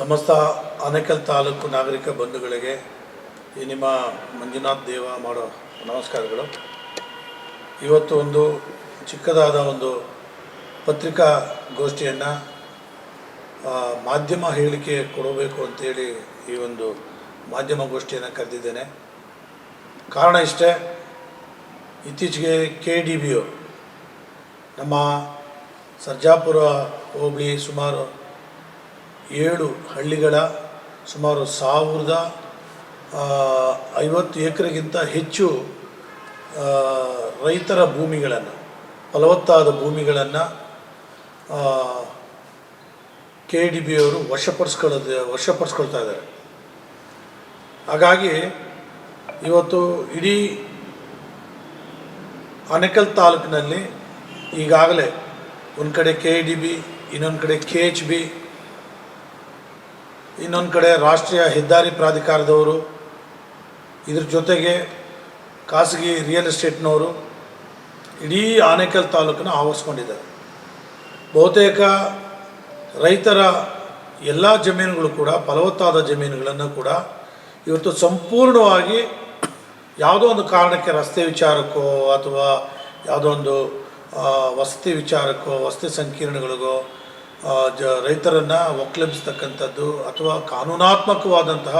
ಸಮಸ್ತ ಆನೇಕಲ್ ತಾಲೂಕು ನಾಗರಿಕ ಬಂಧುಗಳಿಗೆ ಈ ನಿಮ್ಮ ಮಂಜುನಾಥ್ ದೇವ ಮಾಡೋ ನಮಸ್ಕಾರಗಳು. ಇವತ್ತು ಒಂದು ಚಿಕ್ಕದಾದ ಒಂದು ಪತ್ರಿಕಾ ಗೋಷ್ಠಿಯನ್ನು ಮಾಧ್ಯಮ ಹೇಳಿಕೆ ಕೊಡಬೇಕು ಅಂತೇಳಿ ಈ ಒಂದು ಮಾಧ್ಯಮ ಗೋಷ್ಠಿಯನ್ನು ಕರೆದಿದ್ದೇನೆ. ಕಾರಣ ಇಷ್ಟೇ, ಇತ್ತೀಚೆಗೆ ಕೆ ಡಿ ಬಿ ನಮ್ಮ ಸರ್ಜಾಪುರ ಹೋಬಳಿ ಸುಮಾರು ಏಳು ಹಳ್ಳಿಗಳ ಸುಮಾರು ಸಾವಿರದ ಐವತ್ತು ಎಕರೆಗಿಂತ ಹೆಚ್ಚು ರೈತರ ಭೂಮಿಗಳನ್ನು, ಫಲವತ್ತಾದ ಭೂಮಿಗಳನ್ನು ಕೆ ಡಿ ಬಿ ಅವರು ವಶಪಡಿಸ್ಕೊಳ್ಳೋದು, ವಶಪಡಿಸ್ಕೊಳ್ತಾ ಇದ್ದಾರೆ. ಹಾಗಾಗಿ ಇವತ್ತು ಇಡೀ ಆನೇಕಲ್ ತಾಲೂಕಿನಲ್ಲಿ ಈಗಾಗಲೇ ಒಂದು ಕಡೆ ಕೆ ಡಿ ಬಿ ಇನ್ನೊಂದು ಕಡೆ ಕೆ ಎಚ್ ಬಿ ಇನ್ನೊಂದು ಕಡೆ ರಾಷ್ಟ್ರೀಯ ಹೆದ್ದಾರಿ ಪ್ರಾಧಿಕಾರದವರು ಇದ್ರ ಜೊತೆಗೆ ಖಾಸಗಿ ರಿಯಲ್ ಎಸ್ಟೇಟ್ನವರು ಇಡೀ ಆನೇಕಲ್ ತಾಲೂಕನ್ನು ಆವರಿಸ್ಕೊಂಡಿದ್ದಾರೆ. ಬಹುತೇಕ ರೈತರ ಎಲ್ಲ ಜಮೀನುಗಳು ಕೂಡ, ಫಲವತ್ತಾದ ಜಮೀನುಗಳನ್ನು ಕೂಡ ಇವತ್ತು ಸಂಪೂರ್ಣವಾಗಿ ಯಾವುದೋ ಒಂದು ಕಾರಣಕ್ಕೆ ರಸ್ತೆ ವಿಚಾರಕ್ಕೋ ಅಥವಾ ಯಾವುದೋ ಒಂದು ವಸತಿ ವಿಚಾರಕ್ಕೋ, ವಸತಿ ಸಂಕೀರ್ಣಗಳಿಗೋ ಜ, ರೈತರನ್ನು ಒಕ್ಕಲೆಬ್ಸ್ತಕ್ಕಂಥದ್ದು ಅಥವಾ ಕಾನೂನಾತ್ಮಕವಾದಂತಹ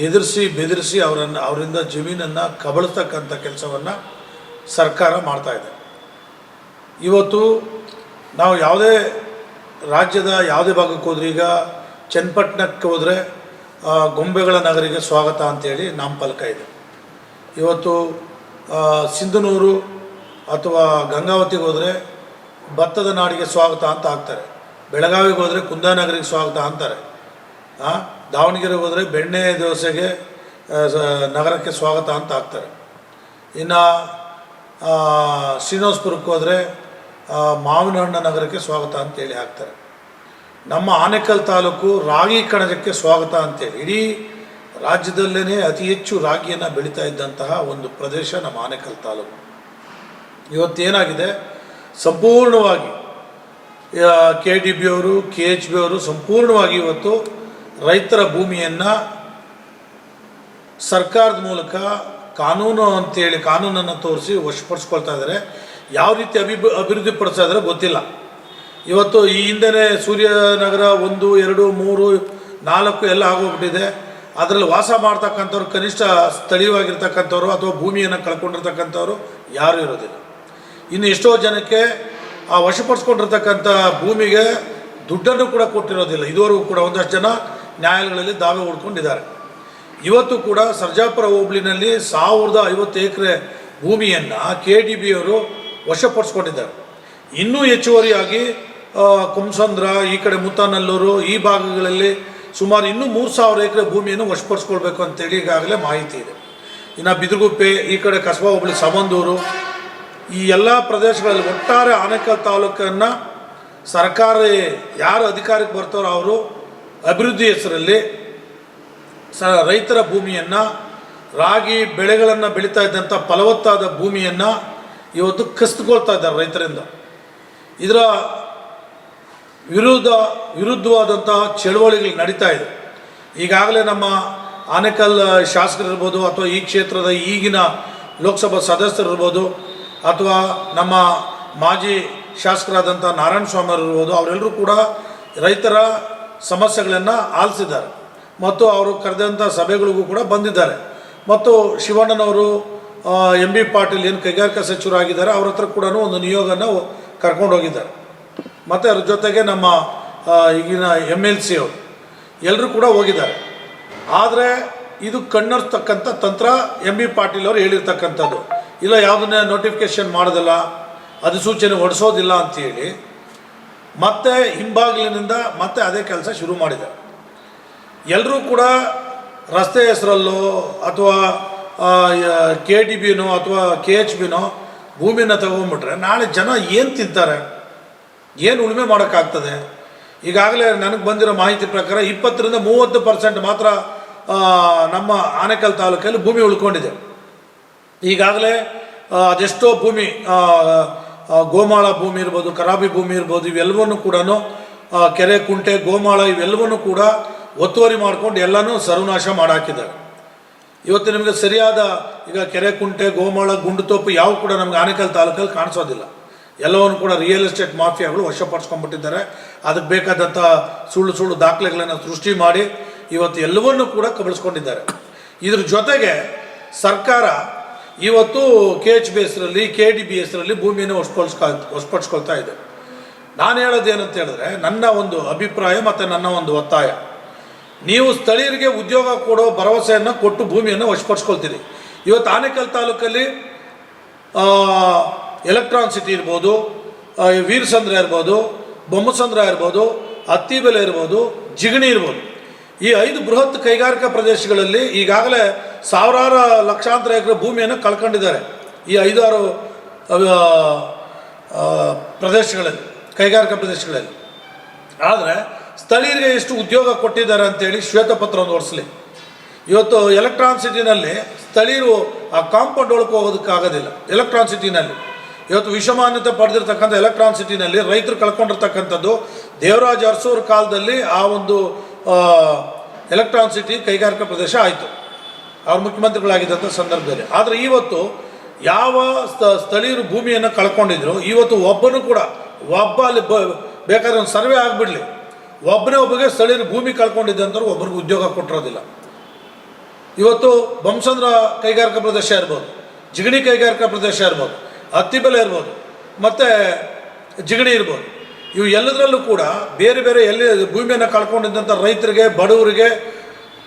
ಹೆದರಿಸಿ ಬೆದರಿಸಿ ಅವರನ್ನು, ಅವರಿಂದ ಜಮೀನನ್ನು ಕಬಳಿಸ್ತಕ್ಕಂಥ ಕೆಲಸವನ್ನು ಸರ್ಕಾರ ಮಾಡ್ತಾ ಇದೆ. ಇವತ್ತು ನಾವು ಯಾವುದೇ ರಾಜ್ಯದ ಯಾವುದೇ ಭಾಗಕ್ಕೆ ಹೋದ್ರೆ ಈಗ ಚನ್ನಪಟ್ಟಣಕ್ಕೆ ಹೋದರೆ ಗೊಂಬೆಗಳ ನಗರಿಗೆ ಸ್ವಾಗತ ಅಂತೇಳಿ ನಾಮಫಲಕ ಇದೆ. ಇವತ್ತು ಸಿಂಧನೂರು ಅಥವಾ ಗಂಗಾವತಿಗೆ ಹೋದರೆ ಭತ್ತದ ನಾಡಿಗೆ ಸ್ವಾಗತ ಅಂತ ಹಾಕ್ತಾರೆ ಬೆಳಗಾವಿಗೆ ಹೋದರೆ ಕುಂದಾನಗರಿಗೆ ಸ್ವಾಗತ ಅಂತಾರೆ. ಹಾಂ ದಾವಣಗೆರೆಗೆ ಹೋದರೆ ಬೆಣ್ಣೆ ದೋಸೆಗೆ ನಗರಕ್ಕೆ ಸ್ವಾಗತ ಅಂತ ಹಾಕ್ತಾರೆ ಇನ್ನು ಶ್ರೀನಿವಾಸ್ಪುರಕ್ಕೆ ಹೋದರೆ ಮಾವಿನ ಹಣ್ಣ ನಗರಕ್ಕೆ ಸ್ವಾಗತ ಅಂತೇಳಿ ಹಾಕ್ತಾರೆ. ನಮ್ಮ ಆನೇಕಲ್ ತಾಲೂಕು ರಾಗಿ ಕಣಜಕ್ಕೆ ಸ್ವಾಗತ ಅಂತೇಳಿ ಇಡೀ ರಾಜ್ಯದಲ್ಲೇ ಅತಿ ಹೆಚ್ಚು ರಾಗಿಯನ್ನು ಬೆಳೀತಾ ಇದ್ದಂತಹ ಒಂದು ಪ್ರದೇಶ ನಮ್ಮ ಆನೇಕಲ್ ತಾಲೂಕು. ಇವತ್ತೇನಾಗಿದೆ? ಸಂಪೂರ್ಣವಾಗಿ ಕೆ ಡಿ ಬಿ ಅವರು ಕೆ ಎಚ್ ಬಿ ಅವರು ಸಂಪೂರ್ಣವಾಗಿ ಇವತ್ತು ರೈತರ ಭೂಮಿಯನ್ನು ಸರ್ಕಾರದ ಮೂಲಕ ಕಾನೂನು ಅಂತೇಳಿ ಕಾನೂನನ್ನು ತೋರಿಸಿ ವಶಪಡಿಸ್ಕೊಳ್ತಾ ಇದ್ದಾರೆ. ಯಾವ ರೀತಿ ಅಭಿ ಅಭಿವೃದ್ಧಿ ಪಡಿಸ್ತಾ ಇದ್ದಾರೆ ಗೊತ್ತಿಲ್ಲ. ಇವತ್ತು ಈ ಹಿಂದೆನೇ ಸೂರ್ಯನಗರ ಒಂದು, ಎರಡು, ಮೂರು, ನಾಲ್ಕು ಎಲ್ಲ ಆಗೋಗ್ಬಿಟ್ಟಿದೆ. ಅದರಲ್ಲಿ ವಾಸ ಮಾಡ್ತಕ್ಕಂಥವ್ರು, ಕನಿಷ್ಠ ಸ್ಥಳೀಯವಾಗಿರ್ತಕ್ಕಂಥವ್ರು ಅಥವಾ ಭೂಮಿಯನ್ನು ಕಳ್ಕೊಂಡಿರ್ತಕ್ಕಂಥವ್ರು ಯಾರೂ ಇರೋದಿಲ್ಲ. ಇನ್ನು ಎಷ್ಟೋ ಜನಕ್ಕೆ ಆ ವಶಪಡಿಸ್ಕೊಂಡಿರ್ತಕ್ಕಂಥ ಭೂಮಿಗೆ ದುಡ್ಡನ್ನು ಕೂಡ ಕೊಟ್ಟಿರೋದಿಲ್ಲ. ಇದುವರೆಗೂ ಕೂಡ ಒಂದಷ್ಟು ಜನ ನ್ಯಾಯಾಲಯಗಳಲ್ಲಿ ದಾವೆ ಹುಡ್ಕೊಂಡಿದ್ದಾರೆ. ಇವತ್ತು ಕೂಡ ಸರ್ಜಾಪುರ ಹೋಬಳಿನಲ್ಲಿ ಸಾವಿರದ ಐವತ್ತು ಎಕರೆ ಭೂಮಿಯನ್ನು ಕೆ ಡಿ ಬಿ ಅವರು ವಶಪಡಿಸ್ಕೊಂಡಿದ್ದಾರೆ. ಇನ್ನೂ ಹೆಚ್ಚುವರಿಯಾಗಿ ಕುಂಸಂದ್ರ, ಈ ಕಡೆ ಮುತ್ತಾನಲ್ಲೂರು, ಈ ಭಾಗಗಳಲ್ಲಿ ಸುಮಾರು ಇನ್ನೂ ಮೂರು ಸಾವಿರ ಎಕರೆ ಭೂಮಿಯನ್ನು ವಶಪಡಿಸ್ಕೊಳ್ಬೇಕು ಅಂತೇಳಿ ಈಗಾಗಲೇ ಮಾಹಿತಿ ಇದೆ. ಇನ್ನು ಬಿದಿರುಗುಪ್ಪೆ, ಈ ಕಡೆ ಕಸಬಾ ಹೋಬಳಿ, ಸಮಂದೂರು ಈ ಎಲ್ಲ ಪ್ರದೇಶಗಳಲ್ಲಿ ಒಟ್ಟಾರೆ ಆನೇಕಲ್ ತಾಲೂಕನ್ನು ಸರ್ಕಾರ ಯಾರು ಅಧಿಕಾರಕ್ಕೆ ಬರ್ತಾರೋ ಅವರು ಅಭಿವೃದ್ಧಿ ಹೆಸರಲ್ಲಿ ಸ ರೈತರ ಭೂಮಿಯನ್ನು, ರಾಗಿ ಬೆಳೆಗಳನ್ನು ಬೆಳೀತಾ ಇದ್ದಂಥ ಫಲವತ್ತಾದ ಭೂಮಿಯನ್ನು ಇವತ್ತು ಕಸ್ತುಕೊಳ್ತಾ ಇದ್ದಾರೆ ರೈತರಿಂದ. ಇದರ ವಿರುದ್ಧ, ವಿರುದ್ಧವಾದಂತಹ ಚಳುವಳಿಗಳು ನಡೀತಾ ಇದೆ. ಈಗಾಗಲೇ ನಮ್ಮ ಆನೇಕಲ್ ಶಾಸಕರಿರ್ಬೋದು ಅಥವಾ ಈ ಕ್ಷೇತ್ರದ ಈಗಿನ ಲೋಕಸಭಾ ಸದಸ್ಯರಿರ್ಬೋದು ಅಥವಾ ನಮ್ಮ ಮಾಜಿ ಶಾಸಕರಾದಂಥ ನಾರಾಯಣ ಸ್ವಾಮಿ ಇರ್ಬೋದು ಅವರೆಲ್ಲರೂ ಕೂಡ ರೈತರ ಸಮಸ್ಯೆಗಳನ್ನು ಆಲಿಸಿದ್ದಾರೆ. ಮತ್ತು ಅವರು ಕರೆದಂಥ ಸಭೆಗಳಿಗೂ ಕೂಡ ಬಂದಿದ್ದಾರೆ. ಮತ್ತು ಶಿವಣ್ಣನವರು ಎಂ ಬಿ ಪಾಟೀಲ್ ಏನು ಕೈಗಾರಿಕಾ ಸಚಿವರಾಗಿದ್ದಾರೆ, ಅವ್ರ ಹತ್ರ ಕೂಡ ಒಂದು ನಿಯೋಗನ ಕರ್ಕೊಂಡು ಹೋಗಿದ್ದಾರೆ. ಮತ್ತು ಅದ್ರ ಜೊತೆಗೆ ನಮ್ಮ ಈಗಿನ ಎಂ ಎಲ್ ಸಿ ಅವರು ಎಲ್ಲರೂ ಕೂಡ ಹೋಗಿದ್ದಾರೆ. ಆದರೆ ಇದು ಕಣ್ಣರ್ತಕ್ಕಂಥ ತಂತ್ರ ಎಂ ಬಿ ಪಾಟೀಲ್ ಅವರು ಹೇಳಿರ್ತಕ್ಕಂಥದ್ದು. ಇಲ್ಲ, ಯಾವುದನ್ನೇ ನೋಟಿಫಿಕೇಶನ್ ಮಾಡೋದಿಲ್ಲ ಅಧಿಸೂಚನೆ ಹೊಡಿಸೋದಿಲ್ಲ ಅಂತೇಳಿ ಮತ್ತೆ ಹಿಂಬಾಗಿಲಿನಿಂದ ಮತ್ತೆ ಅದೇ ಕೆಲಸ ಶುರು ಮಾಡಿದೆ. ಎಲ್ಲರೂ ಕೂಡ ರಸ್ತೆ ಹೆಸರಲ್ಲೋ ಅಥವಾ ಕೆ ಡಿ ಬಿನೋ ಅಥವಾ ಕೆ ಎಚ್ ಬಿನೋ ಭೂಮಿನ ತಗೊಂಬಿಟ್ರೆ ನಾಳೆ ಜನ ಏನು ತಿಂತಾರೆ? ಏನು ಉಳುಮೆ ಮಾಡೋಕ್ಕಾಗ್ತದೆ? ಈಗಾಗಲೇ ನನಗೆ ಬಂದಿರೋ ಮಾಹಿತಿ ಪ್ರಕಾರ ಇಪ್ಪತ್ತರಿಂದ ಮೂವತ್ತು ಪರ್ಸೆಂಟ್ ಮಾತ್ರ ನಮ್ಮ ಆನೇಕಲ್ ತಾಲೂಕಲ್ಲಿ ಭೂಮಿ ಉಳ್ಕೊಂಡಿದೆ. ಈಗಾಗಲೇ ಅದೆಷ್ಟೋ ಭೂಮಿ ಗೋಮಾಳ ಭೂಮಿ ಇರ್ಬೋದು, ಕರಾಬಿ ಭೂಮಿ ಇರ್ಬೋದು, ಇವೆಲ್ಲವನ್ನು ಕೂಡ ಕೆರೆ, ಕುಂಟೆ, ಗೋಮಾಳ ಇವೆಲ್ಲವನ್ನು ಕೂಡ ಒತ್ತುವರಿ ಮಾಡ್ಕೊಂಡು ಎಲ್ಲನೂ ಸರ್ವನಾಶ ಮಾಡಾಕಿದ್ದಾರೆ. ಇವತ್ತು ನಿಮಗೆ ಸರಿಯಾದ, ಈಗ ಕೆರೆ, ಕುಂಟೆ, ಗೋಮಾಳ ಗುಂಡುತೋಪು ಯಾವ ಕೂಡ ನಮ್ಗೆ ಆನೇಕಲ್ ತಾಲೂಕಲ್ಲಿ ಕಾಣಿಸೋದಿಲ್ಲ. ಎಲ್ಲವನ್ನು ಕೂಡ ರಿಯಲ್ ಎಸ್ಟೇಟ್ ಮಾಫಿಯಾಗಳು ವಶಪಡಿಸ್ಕೊಂಡ್ಬಿಟ್ಟಿದ್ದಾರೆ. ಅದಕ್ಕೆ ಬೇಕಾದಂಥ ಸುಳ್ಳು ಸುಳ್ಳು ದಾಖಲೆಗಳನ್ನು ಸೃಷ್ಟಿ ಮಾಡಿ ಇವತ್ತು ಎಲ್ಲವನ್ನೂ ಕೂಡ ಕಬಳಿಸ್ಕೊಂಡಿದ್ದಾರೆ. ಇದ್ರ ಜೊತೆಗೆ ಸರ್ಕಾರ ಇವತ್ತು ಕೆ ಎಚ್ ಬಿ ಹೆಸರಲ್ಲಿ ಕೆ ಡಿ ಬಿ ಹೆಸರಲ್ಲಿ ಭೂಮಿಯನ್ನು ವಶಪಡಿಸ್ಕೊ ವಶಪಡಿಸ್ಕೊಳ್ತಾ ಇದೆ. ನಾನು ಹೇಳೋದು ಏನಂತ ಹೇಳಿದ್ರೆ, ನನ್ನ ಒಂದು ಅಭಿಪ್ರಾಯ ಮತ್ತು ನನ್ನ ಒಂದು ಒತ್ತಾಯ. ನೀವು ಸ್ಥಳೀಯರಿಗೆ ಉದ್ಯೋಗ ಕೊಡೋ ಭರವಸೆಯನ್ನು ಕೊಟ್ಟು ಭೂಮಿಯನ್ನು ವಶಪಡಿಸ್ಕೊಳ್ತೀರಿ. ಇವತ್ತು ಆನೇಕಲ್ ತಾಲೂಕಲ್ಲಿ ಎಲೆಕ್ಟ್ರಾನ್ ಸಿಟಿ ಇರ್ಬೋದು ವೀರಸಂದ್ರ ಇರ್ಬೋದು, ಬೊಮ್ಮಸಂದ್ರ ಇರ್ಬೋದು, ಅತ್ತಿಬೆಲೆ ಇರ್ಬೋದು, ಜಿಗಣಿ ಇರ್ಬೋದು. ಈ ಐದು ಬೃಹತ್ ಕೈಗಾರಿಕಾ ಪ್ರದೇಶಗಳಲ್ಲಿ ಈಗಾಗಲೇ ಸಾವಿರಾರು ಲಕ್ಷಾಂತರ ಎಕರೆ ಭೂಮಿಯನ್ನು ಕಳ್ಕೊಂಡಿದ್ದಾರೆ. ಈ ಐದಾರು ಪ್ರದೇಶಗಳಲ್ಲಿ, ಕೈಗಾರಿಕಾ ಪ್ರದೇಶಗಳಲ್ಲಿ. ಆದರೆ ಸ್ಥಳೀಯರಿಗೆ ಎಷ್ಟು ಉದ್ಯೋಗ ಕೊಟ್ಟಿದ್ದಾರೆ ಅಂತೇಳಿ ಶ್ವೇತಪತ್ರವನ್ನು ಹೊರಿಸಲಿ. ಇವತ್ತು ಎಲೆಕ್ಟ್ರಾನ್ ಸಿಟಿನಲ್ಲಿ ಸ್ಥಳೀಯರು ಆ ಕಾಂಪೌಂಡ್ ಒಳಗೆ ಹೋಗೋದಕ್ಕಾಗೋದಿಲ್ಲ. ಎಲೆಕ್ಟ್ರಾನ್ ಸಿಟಿನಲ್ಲಿ. ಇವತ್ತು ವಿಷಮಾನ್ಯತೆ ಪಡೆದಿರ್ತಕ್ಕಂಥ ಎಲೆಕ್ಟ್ರಾನ್ ಸಿಟಿನಲ್ಲಿ ರೈತರು ಕಳ್ಕೊಂಡಿರ್ತಕ್ಕಂಥದ್ದು ದೇವರಾಜ ಅರಸೂರ್ ಕಾಲದಲ್ಲಿ ಆ ಒಂದು ಎಲೆಕ್ಟ್ರಾನ್ ಸಿಟಿ ಕೈಗಾರಿಕಾ ಪ್ರದೇಶ ಆಯಿತು. ಅವ್ರು ಮುಖ್ಯಮಂತ್ರಿಗಳಾಗಿದ್ದಂಥ ಸಂದರ್ಭದಲ್ಲಿ. ಆದರೆ ಇವತ್ತು ಯಾವ ಸ್ಥ- ಸ್ಥಳೀಯರು ಭೂಮಿಯನ್ನು ಕಳ್ಕೊಂಡಿದ್ರು, ಇವತ್ತು ಒಬ್ಬನು ಕೂಡ, ಒಬ್ಬ ಅಲ್ಲಿ ಬೇಕಾದ್ರೆ ಒಂದು ಸರ್ವೆ ಆಗಿಬಿಡಲಿ. ಒಬ್ಬನೇ ಒಬ್ಬಗೆ ಸ್ಥಳೀಯರು ಭೂಮಿ ಕಳ್ಕೊಂಡಿದ್ದಂಥವ್ರು ಒಬ್ಬರಿಗೆ ಉದ್ಯೋಗ ಕೊಟ್ಟಿರೋದಿಲ್ಲ. ಇವತ್ತು ಬಂಸಂದ್ರ ಕೈಗಾರಿಕಾ ಪ್ರದೇಶ ಇರ್ಬೋದು, ಜಿಗಣಿ ಕೈಗಾರಿಕಾ ಪ್ರದೇಶ ಇರ್ಬೋದು ಹತ್ತಿಬೆಲೆ ಇರ್ಬೋದು, ಮತ್ತು ಜಿಗಣಿ ಇರ್ಬೋದು. ಇವು ಎಲ್ಲದರಲ್ಲೂ ಕೂಡ ಬೇರೆ ಬೇರೆ ಎಲ್ಲಿ ಭೂಮಿಯನ್ನು ಕಳ್ಕೊಂಡಿದ್ದಂಥ ರೈತರಿಗೆ, ಬಡವರಿಗೆ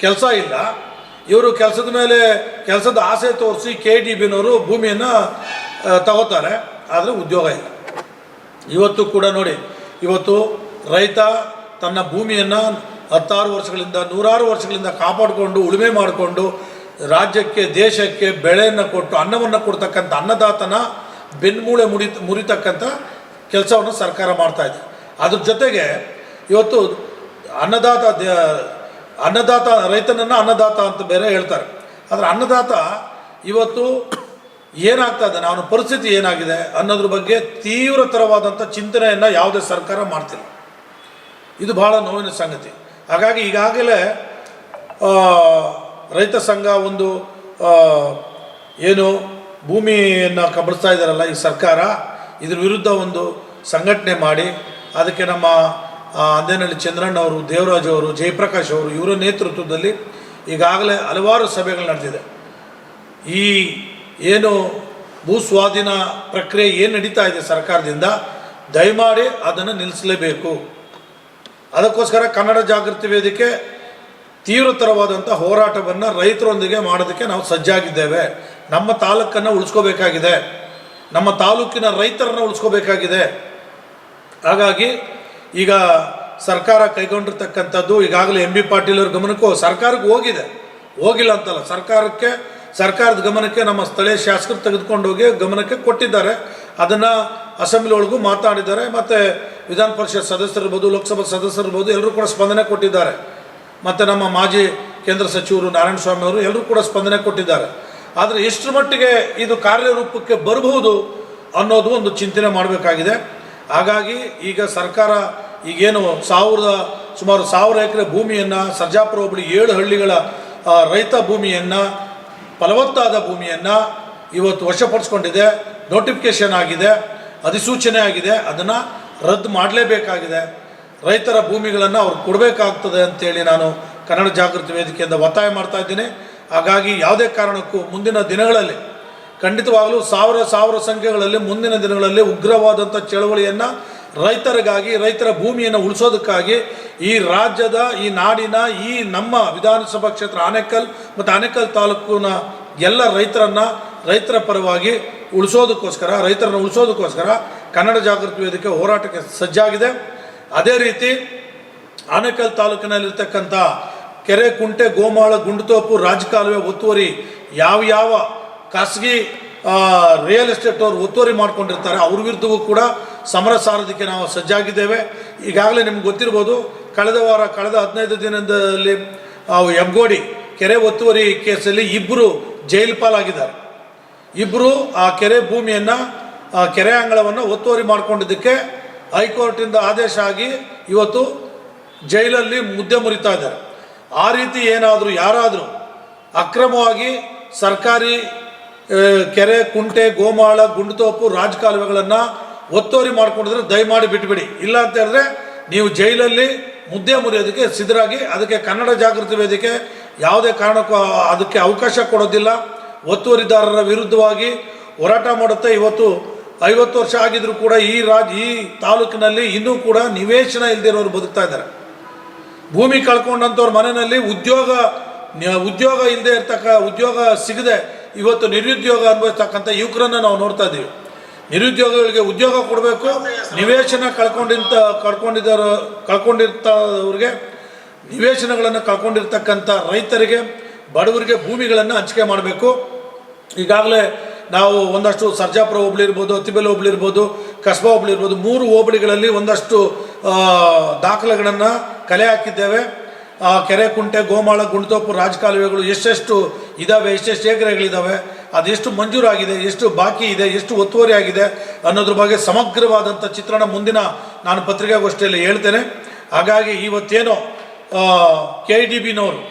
ಕೆಲಸ ಇಲ್ಲ. ಇವರು ಕೆಲಸದ ಮೇಲೆ, ಕೆಲಸದ ಆಸೆ ತೋರಿಸಿ ಕೆ ಡಿ ಬಿನವರು ಭೂಮಿಯನ್ನು ತಗೋತಾರೆ. ಆದರೆ ಉದ್ಯೋಗ ಇಲ್ಲ. ಇವತ್ತು ಕೂಡ ನೋಡಿ, ಇವತ್ತು ರೈತ ತನ್ನ ಭೂಮಿಯನ್ನು ಹತ್ತಾರು ವರ್ಷಗಳಿಂದ, ನೂರಾರು ವರ್ಷಗಳಿಂದ ಕಾಪಾಡಿಕೊಂಡು, ಉಳುಮೆ ಮಾಡಿಕೊಂಡು, ರಾಜ್ಯಕ್ಕೆ, ದೇಶಕ್ಕೆ ಬೆಳೆಯನ್ನು ಕೊಟ್ಟು, ಅನ್ನವನ್ನು ಕೊಡ್ತಕ್ಕಂಥ ಅನ್ನದಾತನ ಬೆನ್ಮೂಳೆ ಮುಡಿ, ಮುರಿತಕ್ಕಂಥ ಕೆಲಸವನ್ನು ಸರ್ಕಾರ ಮಾಡ್ತಾ ಇದೆ. ಅದ್ರ ಜೊತೆಗೆ ಇವತ್ತು ಅನ್ನದಾತ ಅನ್ನದಾತ ರೈತನನ್ನು ಅನ್ನದಾತ ಅಂತ ಬೇರೆ ಹೇಳ್ತಾರೆ. ಆದರೆ ಅನ್ನದಾತ ಇವತ್ತು ಏನಾಗ್ತಾ ಇದೆ? ಅವನ ಪರಿಸ್ಥಿತಿ ಏನಾಗಿದೆ ಅನ್ನೋದ್ರ ಬಗ್ಗೆ ತೀವ್ರತರವಾದಂಥ ಚಿಂತನೆಯನ್ನು ಯಾವುದೇ ಸರ್ಕಾರ ಮಾಡ್ತಿಲ್ಲ. ಇದು ಬಹಳ ನೋವಿನ ಸಂಗತಿ. ಹಾಗಾಗಿ ಈಗಾಗಲೇ ರೈತ ಸಂಘ ಒಂದು ಏನು ಭೂಮಿಯನ್ನು ಕಬಳಿಸ್ತಾ ಇದ್ದಾರಲ್ಲ ಈ ಸರ್ಕಾರ ಇದ್ರ ವಿರುದ್ಧ ಒಂದು ಸಂಘಟನೆ ಮಾಡಿ ಅದಕ್ಕೆ ನಮ್ಮ ಅಂದೇನಹಳ್ಳಿ ಚಂದ್ರಣ್ಣ ಅವರು, ದೇವರಾಜ್ ಅವರು, ಜಯಪ್ರಕಾಶ್ ಅವರು ಇವರ ನೇತೃತ್ವದಲ್ಲಿ ಈಗಾಗಲೇ ಹಲವಾರು ಸಭೆಗಳು ನಡೆದಿದೆ. ಈ ಏನು ಭೂ ಸ್ವಾಧೀನ ಪ್ರಕ್ರಿಯೆ ಏನು ನಡೀತಾ ಇದೆ ಸರ್ಕಾರದಿಂದ, ದಯಮಾಡಿ ಅದನ್ನು ನಿಲ್ಲಿಸಲೇಬೇಕು. ಅದಕ್ಕೋಸ್ಕರ ಕನ್ನಡ ಜಾಗೃತಿ ವೇದಿಕೆ ತೀವ್ರತರವಾದಂಥ ಹೋರಾಟವನ್ನು ರೈತರೊಂದಿಗೆ ಮಾಡೋದಕ್ಕೆ ನಾವು ಸಜ್ಜಾಗಿದ್ದೇವೆ. ನಮ್ಮ ತಾಲೂಕನ್ನು ಉಳಿಸ್ಕೋಬೇಕಾಗಿದೆ. ನಮ್ಮ ತಾಲೂಕಿನ ರೈತರನ್ನು ಉಳಿಸ್ಕೋಬೇಕಾಗಿದೆ. ಹಾಗಾಗಿ ಈಗ ಸರ್ಕಾರ ಕೈಗೊಂಡಿರ್ತಕ್ಕಂಥದ್ದು ಈಗಾಗಲೇ ಎಂ ಬಿ ಪಾಟೀಲ್ ಅವ್ರ ಗಮನಕ್ಕೂ ಸರ್ಕಾರಕ್ಕೆ ಹೋಗಿದೆ. ಹೋಗಿಲ್ಲ ಅಂತಲ್ಲ, ಸರ್ಕಾರಕ್ಕೆ, ಸರ್ಕಾರದ ಗಮನಕ್ಕೆ ನಮ್ಮ ಸ್ಥಳೀಯ ಶಾಸಕರು ತೆಗೆದುಕೊಂಡು ಹೋಗಿ ಗಮನಕ್ಕೆ ಕೊಟ್ಟಿದ್ದಾರೆ. ಅದನ್ನು ಅಸೆಂಬ್ಲಿ ಒಳಗೂ ಮಾತಾಡಿದ್ದಾರೆ. ಮತ್ತು ವಿಧಾನ ಪರಿಷತ್ ಸದಸ್ಯರಿರ್ಬೋದು ಲೋಕಸಭಾ ಸದಸ್ಯರಿರ್ಬೋದು ಎಲ್ಲರೂ ಕೂಡ ಸ್ಪಂದನೆ ಕೊಟ್ಟಿದ್ದಾರೆ. ಮತ್ತು ನಮ್ಮ ಮಾಜಿ ಕೇಂದ್ರ ಸಚಿವರು ನಾರಾಯಣ ಸ್ವಾಮಿ ಅವರು ಎಲ್ಲರೂ ಕೂಡ ಸ್ಪಂದನೆ ಕೊಟ್ಟಿದ್ದಾರೆ. ಆದರೆ ಎಷ್ಟು ಮಟ್ಟಿಗೆ ಇದು ಕಾರ್ಯರೂಪಕ್ಕೆ ಬರಬಹುದು ಅನ್ನೋದು ಒಂದು ಚಿಂತನೆ ಮಾಡಬೇಕಾಗಿದೆ. ಹಾಗಾಗಿ ಈಗ ಸರ್ಕಾರ ಈಗೇನು ಸಾವಿರದ, ಸುಮಾರು ಸಾವಿರ ಎಕರೆ ಭೂಮಿಯನ್ನು, ಸರ್ಜಾಪುರ ಹೋಬಳಿ ಏಳು ಹಳ್ಳಿಗಳ ರೈತ ಭೂಮಿಯನ್ನು, ಫಲವತ್ತಾದ ಭೂಮಿಯನ್ನು ಇವತ್ತು ವಶಪಡಿಸ್ಕೊಂಡಿದೆ. ನೋಟಿಫಿಕೇಶನ್ ಆಗಿದೆ, ಅಧಿಸೂಚನೆ ಆಗಿದೆ, ಅದನ್ನು ರದ್ದು ಮಾಡಲೇಬೇಕಾಗಿದೆ. ರೈತರ ಭೂಮಿಗಳನ್ನು ಅವ್ರು ಕೊಡಬೇಕಾಗ್ತದೆ ಅಂತೇಳಿ ನಾನು ಕನ್ನಡ ಜಾಗೃತಿ ವೇದಿಕೆಯಿಂದ ಒತ್ತಾಯ ಮಾಡ್ತಾ ಇದ್ದೀನಿ. ಹಾಗಾಗಿ ಯಾವುದೇ ಕಾರಣಕ್ಕೂ ಮುಂದಿನ ದಿನಗಳಲ್ಲಿ, ಖಂಡಿತವಾಗಲೂ ಸಾವಿರ ಸಾವಿರ ಸಂಖ್ಯೆಗಳಲ್ಲಿ ಮುಂದಿನ ದಿನಗಳಲ್ಲಿ ಉಗ್ರವಾದಂಥ ಚಳವಳಿಯನ್ನು ರೈತರಿಗಾಗಿ, ರೈತರ ಭೂಮಿಯನ್ನು ಉಳಿಸೋದಕ್ಕಾಗಿ ಈ ರಾಜ್ಯದ, ಈ ನಾಡಿನ, ಈ ನಮ್ಮ ವಿಧಾನಸಭಾ ಕ್ಷೇತ್ರ ಆನೇಕಲ್ ಮತ್ತು ಆನೇಕಲ್ ತಾಲೂಕಿನ ಎಲ್ಲ ರೈತರನ್ನು, ರೈತರ ಪರವಾಗಿ ಉಳಿಸೋದಕ್ಕೋಸ್ಕರ, ರೈತರನ್ನು ಉಳಿಸೋದಕ್ಕೋಸ್ಕರ ಕನ್ನಡ ಜಾಗೃತಿ ವೇದಿಕೆ ಹೋರಾಟಕ್ಕೆ ಸಜ್ಜಾಗಿದೆ. ಅದೇ ರೀತಿ ಆನೇಕಲ್ ತಾಲೂಕಿನಲ್ಲಿರ್ತಕ್ಕಂಥ ಕೆರೆ ಕುಂಟೆ ಗೋಮಾಳ ಗುಂಡುತೋಪು ರಾಜಕಾಲುವೆ ಒತ್ತುವರಿ ಯಾವ ಯಾವ ಖಾಸಗಿ ರಿಯಲ್ ಎಸ್ಟೇಟ್ ಅವರು ಒತ್ತುವರಿ ಮಾಡ್ಕೊಂಡಿರ್ತಾರೆ ಅವ್ರ ವಿರುದ್ಧವೂ ಕೂಡ ಸಮರ ಸಾರೋದಕ್ಕೆ ನಾವು ಸಜ್ಜಾಗಿದ್ದೇವೆ. ಈಗಾಗಲೇ ನಿಮ್ಗೆ ಗೊತ್ತಿರ್ಬೋದು ಕಳೆದ ವಾರ ಕಳೆದ ಹದಿನೈದು ದಿನದಲ್ಲಿ ಆ, ಹೆಬ್ಗೋಡಿ ಕೆರೆ ಒತ್ತುವರಿ ಕೇಸಲ್ಲಿ ಇಬ್ಬರು ಜೈಲು ಪಾಲಾಗಿದ್ದಾರೆ. ಇಬ್ಬರು ಆ ಕೆರೆ ಭೂಮಿಯನ್ನು ಕೆರೆ ಅಂಗಳವನ್ನು ಒತ್ತುವರಿ ಮಾಡಿಕೊಂಡಿದ್ದಕ್ಕೆ ಹೈಕೋರ್ಟಿಂದ ಆದೇಶ ಆಗಿ ಇವತ್ತು ಜೈಲಲ್ಲಿ ಮುದ್ದೆ ಮುರಿತಾ ಇದ್ದಾರೆ. ಆ ರೀತಿ ಏನಾದರೂ, ಯಾರಾದರೂ ಅಕ್ರಮವಾಗಿ ಸರ್ಕಾರಿ ಕೆರೆ, ಕುಂಟೆ, ಗೋಮಾಳ, ಗುಂಡುತೋಪು, ರಾಜಕಾಲುವೆಗಳನ್ನು ಒತ್ತುವರಿ ಮಾಡಿಕೊಂಡಿದ್ರೆ ದಯಮಾಡಿ ಬಿಟ್ಬಿಡಿ. ಇಲ್ಲ ಅಂತ ಹೇಳಿದ್ರೆ ನೀವು ಜೈಲಲ್ಲಿ ಮುದ್ದೆ ಮುರಿಯೋದಕ್ಕೆ ಸಿದ್ಧರಾಗಿ ಅದಕ್ಕೆ ಕನ್ನಡ ಜಾಗೃತಿ ವೇದಿಕೆ ಯಾವುದೇ ಕಾರಣಕ್ಕೂ ಅದಕ್ಕೆ ಅವಕಾಶ ಕೊಡೋದಿಲ್ಲ. ಒತ್ತುವರಿದಾರರ ವಿರುದ್ಧವಾಗಿ ಹೋರಾಟ ಮಾಡುತ್ತೆ. ಇವತ್ತು ಐವತ್ತು ವರ್ಷ ಆಗಿದ್ರು ಕೂಡ ಈ ರಾಜ್, ಈ ತಾಲೂಕಿನಲ್ಲಿ ಇನ್ನೂ ಕೂಡ ನಿವೇಶನ ಇಲ್ದಿರೋರು ಬದುಕ್ತಾ ಇದ್ದಾರೆ. ಭೂಮಿ ಕಳ್ಕೊಂಡಂಥವ್ರ ಮನೆಯಲ್ಲಿ ಉದ್ಯೋಗ ಉದ್ಯೋಗ ಇಲ್ಲದೆ ಇರ್ತಕ್ಕ, ಉದ್ಯೋಗ ಸಿಗದೆ ಇವತ್ತು ನಿರುದ್ಯೋಗ ಅನುಭವಿಸ್ತಕ್ಕಂಥ ಯುವಕರನ್ನು ನಾವು ನೋಡ್ತಾ ಇದ್ದೀವಿ ನಿರುದ್ಯೋಗಿಗಳಿಗೆ ಉದ್ಯೋಗ ಕೊಡಬೇಕು, ನಿವೇಶನ ಕಳ್ಕೊಂಡಿಂತ ಕಳ್ಕೊಂಡಿದ್ದವರು ಕಳ್ಕೊಂಡಿರ್ತವ್ರಿಗೆ ನಿವೇಶನಗಳನ್ನು ಕಳ್ಕೊಂಡಿರ್ತಕ್ಕಂಥ ರೈತರಿಗೆ, ಬಡವರಿಗೆ ಭೂಮಿಗಳನ್ನು ಹಂಚಿಕೆ ಮಾಡಬೇಕು. ಈಗಾಗಲೇ ನಾವು ಒಂದಷ್ಟು ಸರ್ಜಾಪುರ ಹೋಬಳಿ ಇರ್ಬೋದು ಒಬ್ಳಿರ್ಬೋದು ಕಸ್ಬಾ ಹೋಬಳಿ ಇರ್ಬೋದು, ಮೂರು ಹೋಬಳಿಗಳಲ್ಲಿ ಒಂದಷ್ಟು ದಾಖಲೆಗಳನ್ನು ಕಲೆ ಹಾಕಿದ್ದೇವೆ. ಕೆರೆ ಕುಂಟೆ, ಗೋಮಾಳ ಗುಂಡ್ತೋಪು ರಾಜಕಾಲುವೆಗಳು ಎಷ್ಟೆಷ್ಟು ಇದ್ದಾವೆ ಎಷ್ಟೆಷ್ಟು ಎಕರೆಗಳಿದ್ದಾವೆ ಅದೆಷ್ಟು ಮಂಜೂರಾಗಿದೆ, ಎಷ್ಟು ಬಾಕಿ ಇದೆ, ಎಷ್ಟು ಒತ್ತುವರಿ ಆಗಿದೆ ಅನ್ನೋದ್ರ ಬಗ್ಗೆ ಸಮಗ್ರವಾದಂಥ ಚಿತ್ರಣ ಮುಂದಿನ ನಾನು ಪತ್ರಿಕಾಗೋಷ್ಠಿಯಲ್ಲಿ ಹೇಳ್ತೇನೆ. ಹಾಗಾಗಿ ಇವತ್ತೇನೋ ಕೆ ಡಿ ಬಿನವರು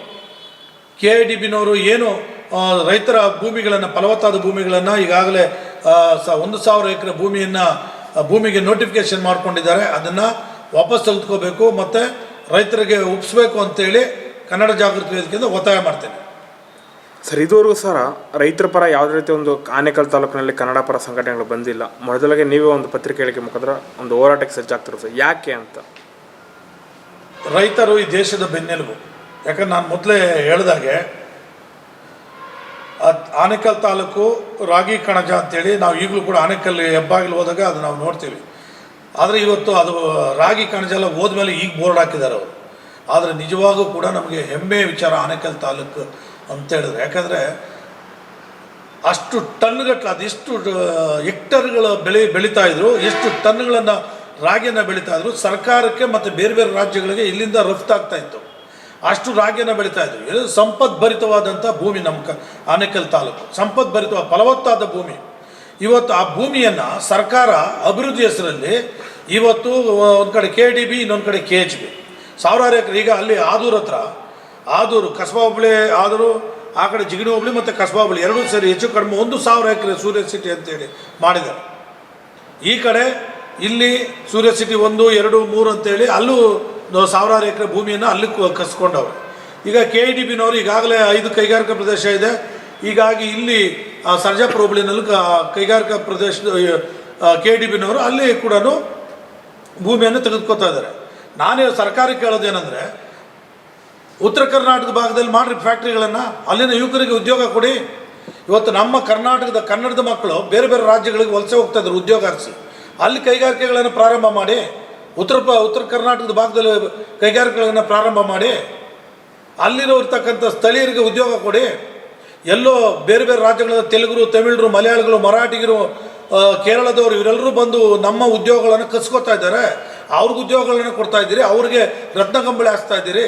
ಕೆ ಡಿ ಬಿನವರು ಏನು ರೈತರ ಭೂಮಿಗಳನ್ನು, ಫಲವತ್ತಾದ ಭೂಮಿಗಳನ್ನು ಈಗಾಗಲೇ ಸ, ಒಂದು ಸಾವಿರ ಎಕರೆ ಭೂಮಿಯನ್ನು ಭೂಮಿಗೆ ನೋಟಿಫಿಕೇಶನ್ ಮಾಡ್ಕೊಂಡಿದ್ದಾರೆ. ಅದನ್ನು ವಾಪಸ್ ತೆಗೆದುಕೋಬೇಕು ಮತ್ತು ರೈತರಿಗೆ ಒಪ್ಪಿಸ್ಬೇಕು ಅಂತೇಳಿ ಕನ್ನಡ ಜಾಗೃತಿ ವೇದಿಕೆಯಿಂದ ಒತ್ತಾಯ ಮಾಡ್ತೇನೆ. ಸರ್ ಇದುವರೆಗೂ ಸರ ರೈತರ ಪರ ಯಾವುದೇ ರೀತಿ ಒಂದು ಆನೇಕಲ್ ತಾಲೂಕಿನಲ್ಲಿ ಕನ್ನಡ ಪರ ಸಂಘಟನೆಗಳು ಬಂದಿಲ್ಲ. ಮೊದಲಿಗೆ ನೀವೇ ಒಂದು ಪತ್ರಿಕೆ ಹೇಳಿಕೆ ಮುಖಾಂತರ ಒಂದು ಹೋರಾಟಕ್ಕೆ ಸಜ್ಜಾಗ್ತಿರೋ ಸರ್. ಯಾಕೆ ಅಂತ? ರೈತರು ಈ ದೇಶದ ಬೆನ್ನೆಲುಬು. ಯಾಕಂದ್ರೆ ನಾನು ಮೊದಲೇ ಹೇಳಿದಾಗೆ ಆನೇಕಲ್ ತಾಲೂಕು ರಾಗಿ ಕಣಜ ಅಂತೇಳಿ ನಾವು ಈಗಲೂ ಕೂಡ ಆನೇಕಲ್ ಹೆಬ್ಬಾಗಿಲು ಹೋದಾಗ ಅದು ನಾವು ನೋಡ್ತೀವಿ. ಆದರೆ ಇವತ್ತು ಅದು ರಾಗಿ ಕಣಜ ಎಲ್ಲ ಹೋದ್ಮೇಲೆ ಈಗ ಬೋರ್ಡ್ ಹಾಕಿದ್ದಾರೆ ಅವರು. ಆದರೆ ನಿಜವಾಗೂ ಕೂಡ ನಮಗೆ ಹೆಮ್ಮೆಯ ವಿಚಾರ ಆನೇಕಲ್ ತಾಲೂಕು ಅಂತ ಹೇಳಿದ್ರೆ ಯಾಕಂದರೆ ಅಷ್ಟು ಟನ್ಗಟ್ಟಲೆ ಅದೆಷ್ಟು ಹೆಕ್ಟರ್ಗಳ ಬೆಳೆ ಬೆಳೀತಾ ಇದ್ರು, ಎಷ್ಟು ಟನ್ಗಳನ್ನು ರಾಗಿಯನ್ನು ಬೆಳೀತಾ ಇದ್ರು ಸರ್ಕಾರಕ್ಕೆ ಮತ್ತು ಬೇರೆ ಬೇರೆ ರಾಜ್ಯಗಳಿಗೆ ಇಲ್ಲಿಂದ ರಫ್ತಾಗ್ತಾ ಇತ್ತು. ಅಷ್ಟು ರಾಗಿಯನ್ನು ಬೆಳೀತಾ ಇದ್ರು ಇದು ಸಂಪದ್ಭರಿತವಾದಂಥ ಭೂಮಿ ನಮ್ಮ ಕ, ಆನೇಕಲ್ ತಾಲೂಕು. ಸಂಪದ್ಭರಿತ ಫಲವತ್ತಾದ ಭೂಮಿ. ಇವತ್ತು ಆ ಭೂಮಿಯನ್ನು ಸರ್ಕಾರ ಅಭಿವೃದ್ಧಿ ಹೆಸರಲ್ಲಿ ಇವತ್ತು ಒಂದು ಕಡೆ ಕೆ ಡಿ ಬಿ ಇನ್ನೊಂದು ಕಡೆ ಕೆ ಎಚ್ ಬಿ ಸಾವಿರಾರು ಎಕರೆ, ಈಗ ಅಲ್ಲಿ ಆದೂರು ಹತ್ರ, ಆದೂರು, ಕಸಬಾ ಹೋಬಳಿ ಆದರೂ, ಆ ಕಡೆ ಜಿಗಣಿ ಹೋಬಳಿ ಮತ್ತು ಕಸಬಾ ಹೋಬಳಿ, ಎರಡೂ ಸೇರಿ ಹೆಚ್ಚು ಕಡಿಮೆ ಒಂದು ಸಾವಿರ ಎಕರೆ ಸೂರ್ಯ ಸಿಟಿ ಅಂತೇಳಿ ಮಾಡಿದ್ದಾರೆ. ಈ ಕಡೆ ಇಲ್ಲಿ ಸೂರ್ಯ ಸಿಟಿ ಒಂದು, ಎರಡು, ಮೂರು ಅಂತೇಳಿ ಅಲ್ಲೂ ಸಾವಿರಾರು ಎಕರೆ ಭೂಮಿಯನ್ನು ಅಲ್ಲಿ ಕಸ್ಕೊಂಡವ್ರು. ಈಗ ಕೆ ಐ ಡಿ ಬಿನವರು ಈಗಾಗಲೇ ಐದು ಕೈಗಾರಿಕಾ ಪ್ರದೇಶ ಇದೆ. ಹೀಗಾಗಿ ಇಲ್ಲಿ ಸರ್ಜಾಪುರ ಹೋಬಳಿನಲ್ಲಿ ಕೈಗಾರಿಕಾ ಪ್ರದೇಶ ಕೆ ಡಿ ಬಿನವರು ಅಲ್ಲಿ ಕೂಡ ಭೂಮಿಯನ್ನು ತೆಗೆದುಕೊತಾ ಇದ್ದಾರೆ. ನಾನೇ ಸರ್ಕಾರಕ್ಕೆ ಕೇಳೋದೇನೆಂದರೆ ಉತ್ತರ ಕರ್ನಾಟಕದ ಭಾಗದಲ್ಲಿ ಮಾಡಿರಿ ಫ್ಯಾಕ್ಟ್ರಿಗಳನ್ನು, ಅಲ್ಲಿನ ಯುವಕರಿಗೆ ಉದ್ಯೋಗ ಕೊಡಿ. ಇವತ್ತು ನಮ್ಮ ಕರ್ನಾಟಕದ ಕನ್ನಡದ ಮಕ್ಕಳು ಬೇರೆ ಬೇರೆ ರಾಜ್ಯಗಳಿಗೆ ವಲಸೆ ಹೋಗ್ತಾ ಇದ್ದಾರೆ, ಉದ್ಯೋಗ ಅರಸಿ ಅಲ್ಲಿ ಕೈಗಾರಿಕೆಗಳನ್ನು ಪ್ರಾರಂಭ ಮಾಡಿ, ಉತ್ತರ ಉತ್ತರ ಕರ್ನಾಟಕದ ಭಾಗದಲ್ಲಿ ಕೈಗಾರಿಕೆಗಳನ್ನು ಪ್ರಾರಂಭ ಮಾಡಿ, ಅಲ್ಲಿರೋ ಇರ್ತಕ್ಕಂಥ ಸ್ಥಳೀಯರಿಗೆ ಉದ್ಯೋಗ ಕೊಡಿ. ಎಲ್ಲೋ ಬೇರೆ ಬೇರೆ ರಾಜ್ಯಗಳ ತೆಲುಗರು, ತಮಿಳರು, ಮಲಯಾಳಿಗಳು, ಮರಾಠಿಗರು ಕೇರಳದವರು, ಇವರೆಲ್ಲರೂ ಬಂದು ನಮ್ಮ ಉದ್ಯೋಗಗಳನ್ನು ಕಸ್ಕೊತಾ ಇದ್ದಾರೆ. ಅವ್ರಿಗೆ ಉದ್ಯೋಗಗಳನ್ನು ಕೊಡ್ತಾ ಇದ್ದೀರಿ, ಅವ್ರಿಗೆ ರತ್ನಗಂಬಳಿ ಹಾಕ್ತಾ ಇದ್ದೀರಿ.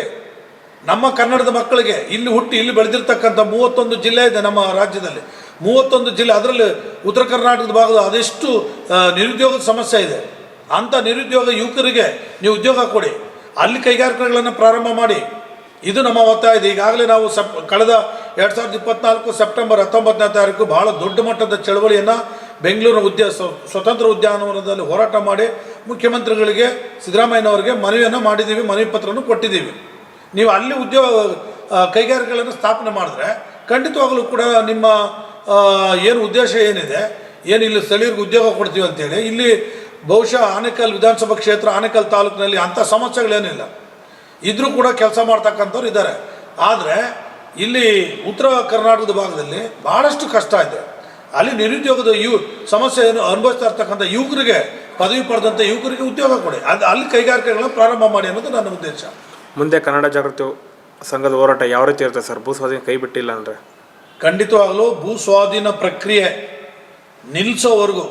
ನಮ್ಮ ಕನ್ನಡದ ಮಕ್ಕಳಿಗೆ ಇಲ್ಲಿ ಹುಟ್ಟಿ, ಇಲ್ಲಿ ಬೆಳೆದಿರ್ತಕ್ಕಂಥ ಮೂವತ್ತೊಂದು ಜಿಲ್ಲೆ ಇದೆ ನಮ್ಮ ರಾಜ್ಯದಲ್ಲಿ. ಮೂವತ್ತೊಂದು ಜಿಲ್ಲೆ, ಅದರಲ್ಲಿ ಉತ್ತರ ಕರ್ನಾಟಕದ ಭಾಗದ ಅದೆಷ್ಟು ನಿರುದ್ಯೋಗದ ಸಮಸ್ಯೆ ಇದೆ ಅಂಥ ನಿರುದ್ಯೋಗ ಯುವಕರಿಗೆ ನೀವು ಉದ್ಯೋಗ ಕೊಡಿ. ಅಲ್ಲಿ ಕೈಗಾರಿಕೆಗಳನ್ನು ಪ್ರಾರಂಭ ಮಾಡಿ. ಇದು ನಮ್ಮ ಒತ್ತಾಯ ಇದೆ. ಈಗಾಗಲೇ ನಾವು ಸಪ್, ಕಳೆದ ಎರಡು ಸಾವಿರದ ಇಪ್ಪತ್ನಾಲ್ಕು ಸೆಪ್ಟೆಂಬರ್ ಹತ್ತೊಂಬತ್ತನೇ ತಾರೀಕು ಬಹಳ ದೊಡ್ಡ ಮಟ್ಟದ ಚಳವಳಿಯನ್ನು ಬೆಂಗಳೂರು ಉದ್ಯ, ಸ್ವ- ಸ್ವತಂತ್ರ ಉದ್ಯಾನವನದಲ್ಲಿ ಹೋರಾಟ ಮಾಡಿ ಮುಖ್ಯಮಂತ್ರಿಗಳಿಗೆ, ಸಿದ್ದರಾಮಯ್ಯನವರಿಗೆ ಮನವಿಯನ್ನು ಮಾಡಿದ್ದೀವಿ, ಮನವಿ ಪತ್ರವನ್ನು ಕೊಟ್ಟಿದ್ದೀವಿ. ನೀವು ಅಲ್ಲಿ ಉದ್ಯೋಗ ಕೈಗಾರಿಕೆಗಳನ್ನು ಸ್ಥಾಪನೆ ಮಾಡಿದ್ರೆ ಖಂಡಿತವಾಗಲೂ ಕೂಡ ನಿಮ್ಮ ಏನು ಉದ್ದೇಶ ಏನಿದೆ? ಏನು ಇಲ್ಲಿ ಸ್ಥಳೀಯರಿಗೆ ಉದ್ಯೋಗ ಕೊಡ್ತೀವಿ ಅಂತೇಳಿ, ಇಲ್ಲಿ ಬಹುಶಃ ಆನೇಕಲ್ ವಿಧಾನಸಭಾ ಕ್ಷೇತ್ರ, ಆನೇಕಲ್ ತಾಲೂಕಿನಲ್ಲಿ ಅಂಥ ಸಮಸ್ಯೆಗಳೇನಿಲ್ಲ. ಇದ್ರೂ ಕೂಡ ಕೆಲಸ ಮಾಡ್ತಕ್ಕಂಥವ್ರು ಇದ್ದಾರೆ. ಆದರೆ, ಇಲ್ಲಿ ಉತ್ತರ ಕರ್ನಾಟಕದ ಭಾಗದಲ್ಲಿ ಭಾಳಷ್ಟು ಕಷ್ಟ ಇದೆ. ಅಲ್ಲಿ ನಿರುದ್ಯೋಗದ ಯು, ಸಮಸ್ಯೆಯನ್ನು ಅನುಭವಿಸ್ತಾ ಇರ್ತಕ್ಕಂಥ ಯುವಕರಿಗೆ, ಪದವಿ ಪಡೆದಂಥ ಯುವಕರಿಗೆ ಉದ್ಯೋಗ ಕೊಡಿ. ಅದು, ಅಲ್ಲಿ ಕೈಗಾರಿಕೆಗಳನ್ನ ಪ್ರಾರಂಭ ಮಾಡಿ ಅನ್ನೋದು ನನ್ನ ಉದ್ದೇಶ. ಮುಂದೆ ಕನ್ನಡ ಜಾಗೃತಿ ಸಂಘದ ಹೋರಾಟ ಯಾವ ರೀತಿ ಇರುತ್ತೆ ಸರ್? ಭೂಸ್ವಾಧೀನ ಕೈ ಬಿಟ್ಟಿಲ್ಲ ಅಂದರೆ? ಖಂಡಿತವಾಗಲೂ ಭೂ ಸ್ವಾಧೀನ ಪ್ರಕ್ರಿಯೆ ನಿಲ್ಲಿಸೋವರೆಗೂ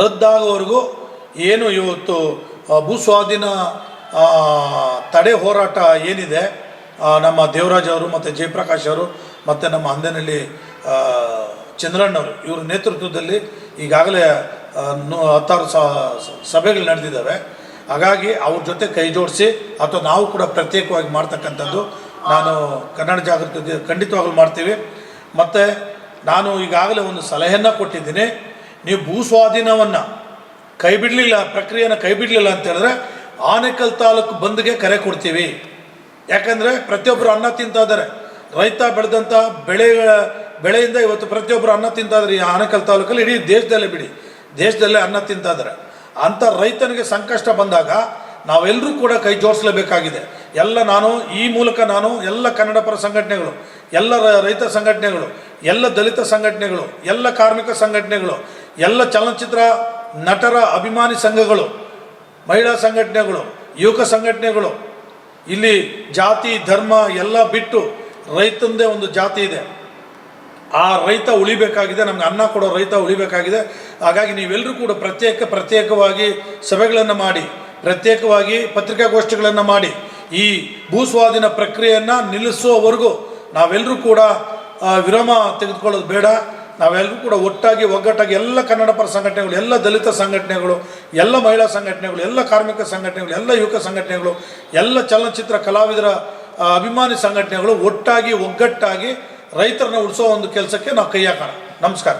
ರದ್ದಾಗೋವರೆಗೂ ಏನು ಇವತ್ತು ಭೂ ಸ್ವಾಧೀನ ತಡೆ ಹೋರಾಟ ಏನಿದೆ ನಮ್ಮ ದೇವರಾಜ್ ಅವರು ಮತ್ತು ಜಯಪ್ರಕಾಶ್ ಅವರು ಮತ್ತು ನಮ್ಮ ಹಂದನಹಳ್ಳಿ ಚಂದ್ರಣ್ಣವರು ಇವ್ರ ನೇತೃತ್ವದಲ್ಲಿ ಈಗಾಗಲೇ ಹತ್ತಾರು ಸಭೆಗಳು ನಡೆದಿದ್ದಾವೆ. ಹಾಗಾಗಿ ಅವ್ರ ಜೊತೆ ಕೈ ಜೋಡಿಸಿ, ಅಥವಾ ನಾವು ಕೂಡ ಪ್ರತ್ಯೇಕವಾಗಿ ಮಾಡ್ತಕ್ಕಂಥದ್ದು, ನಾನು ಕನ್ನಡ ಜಾಗೃತಿ ಖಂಡಿತವಾಗಲು ಮಾಡ್ತೀವಿ. ಮತ್ತು ನಾನು ಈಗಾಗಲೇ ಒಂದು ಸಲಹೆಯನ್ನು ಕೊಟ್ಟಿದ್ದೀನಿ. ನೀವು ಭೂ ಸ್ವಾಧೀನವನ್ನು ಕೈ ಬಿಡಲಿಲ್ಲ ಪ್ರಕ್ರಿಯೆನ ಕೈ ಬಿಡಲಿಲ್ಲ ಅಂತ ಹೇಳಿದ್ರೆ ಆನೇಕಲ್ ತಾಲೂಕು ಬಂದ್ಗೆ ಕರೆ ಕೊಡ್ತೀವಿ. ಯಾಕಂದರೆ ಪ್ರತಿಯೊಬ್ಬರು ಅನ್ನ ತಿಂತಾ ಇದ್ದಾರೆ. ರೈತ ಬೆಳೆದಂಥ ಬೆಳೆಗಳ ಬೆಳೆಯಿಂದ ಇವತ್ತು ಪ್ರತಿಯೊಬ್ಬರು ಅನ್ನ ತಿಂತಾ ಇದ್ದಾರೆ ಈ ಆನೇಕಲ್ ತಾಲೂಕಲ್ಲಿ, ಇಡೀ ದೇಶದಲ್ಲೇ ಬಿಡಿ. ದೇಶದಲ್ಲೇ ಅನ್ನ ತಿಂತಾ ಇದ್ದಾರೆ. ಅಂಥ ರೈತನಿಗೆ ಸಂಕಷ್ಟ ಬಂದಾಗ ನಾವೆಲ್ಲರೂ ಕೂಡ ಕೈ ಜೋಡಿಸಲೇಬೇಕಾಗಿದೆ. ಎಲ್ಲ ನಾನು, ಈ ಮೂಲಕ ನಾನು ಎಲ್ಲ ಕನ್ನಡ ಪರ ಸಂಘಟನೆಗಳು ಎಲ್ಲ ರೈತ ಸಂಘಟನೆಗಳು, ಎಲ್ಲ ದಲಿತ ಸಂಘಟನೆಗಳು, ಎಲ್ಲ ಕಾರ್ಮಿಕ ಸಂಘಟನೆಗಳು, ಎಲ್ಲ ಚಲನಚಿತ್ರ ನಟರ ಅಭಿಮಾನಿ ಸಂಘಗಳು, ಮಹಿಳಾ ಸಂಘಟನೆಗಳು, ಯುವಕ ಸಂಘಟನೆಗಳು, ಇಲ್ಲಿ ಜಾತಿ, ಧರ್ಮ ಎಲ್ಲ ಬಿಟ್ಟು ರೈತಂದೇ ಒಂದು ಜಾತಿ ಇದೆ. ಆ ರೈತ ಉಳಿಬೇಕಾಗಿದೆ, ನಮ್ಗೆ ಅನ್ನ ಕೊಡೋ ರೈತ ಉಳಿಬೇಕಾಗಿದೆ. ಹಾಗಾಗಿ ನೀವೆಲ್ಲರೂ ಕೂಡ ಪ್ರತ್ಯೇಕ, ಪ್ರತ್ಯೇಕವಾಗಿ ಸಭೆಗಳನ್ನು ಮಾಡಿ, ಪ್ರತ್ಯೇಕವಾಗಿ ಪತ್ರಿಕಾಗೋಷ್ಠಿಗಳನ್ನು ಮಾಡಿ, ಈ ಭೂಸ್ವಾಧೀನ ಪ್ರಕ್ರಿಯೆಯನ್ನು ನಿಲ್ಲಿಸುವವರೆಗೂ ನಾವೆಲ್ಲರೂ ಕೂಡ ವಿರಾಮ ತೆಗೆದುಕೊಳ್ಳೋದು ಬೇಡ. ನಾವೆಲ್ಲರೂ ಕೂಡ ಒಟ್ಟಾಗಿ, ಒಗ್ಗಟ್ಟಾಗಿ ಎಲ್ಲ ಕನ್ನಡ ಪರ ಸಂಘಟನೆಗಳು, ಎಲ್ಲ ದಲಿತ ಸಂಘಟನೆಗಳು, ಎಲ್ಲ ಮಹಿಳಾ ಸಂಘಟನೆಗಳು, ಎಲ್ಲ ಕಾರ್ಮಿಕ ಸಂಘಟನೆಗಳು, ಎಲ್ಲ ಯುವಕ ಸಂಘಟನೆಗಳು, ಎಲ್ಲ ಚಲನಚಿತ್ರ ಕಲಾವಿದರ ಅಭಿಮಾನಿ ಸಂಘಟನೆಗಳು ಒಟ್ಟಾಗಿ, ಒಗ್ಗಟ್ಟಾಗಿ ರೈತರನ್ನ ಉಳಿಸೋ ಒಂದು ಕೆಲಸಕ್ಕೆ ನಾವು ಕೈ ಹಾಕೋಣ ನಮಸ್ಕಾರ.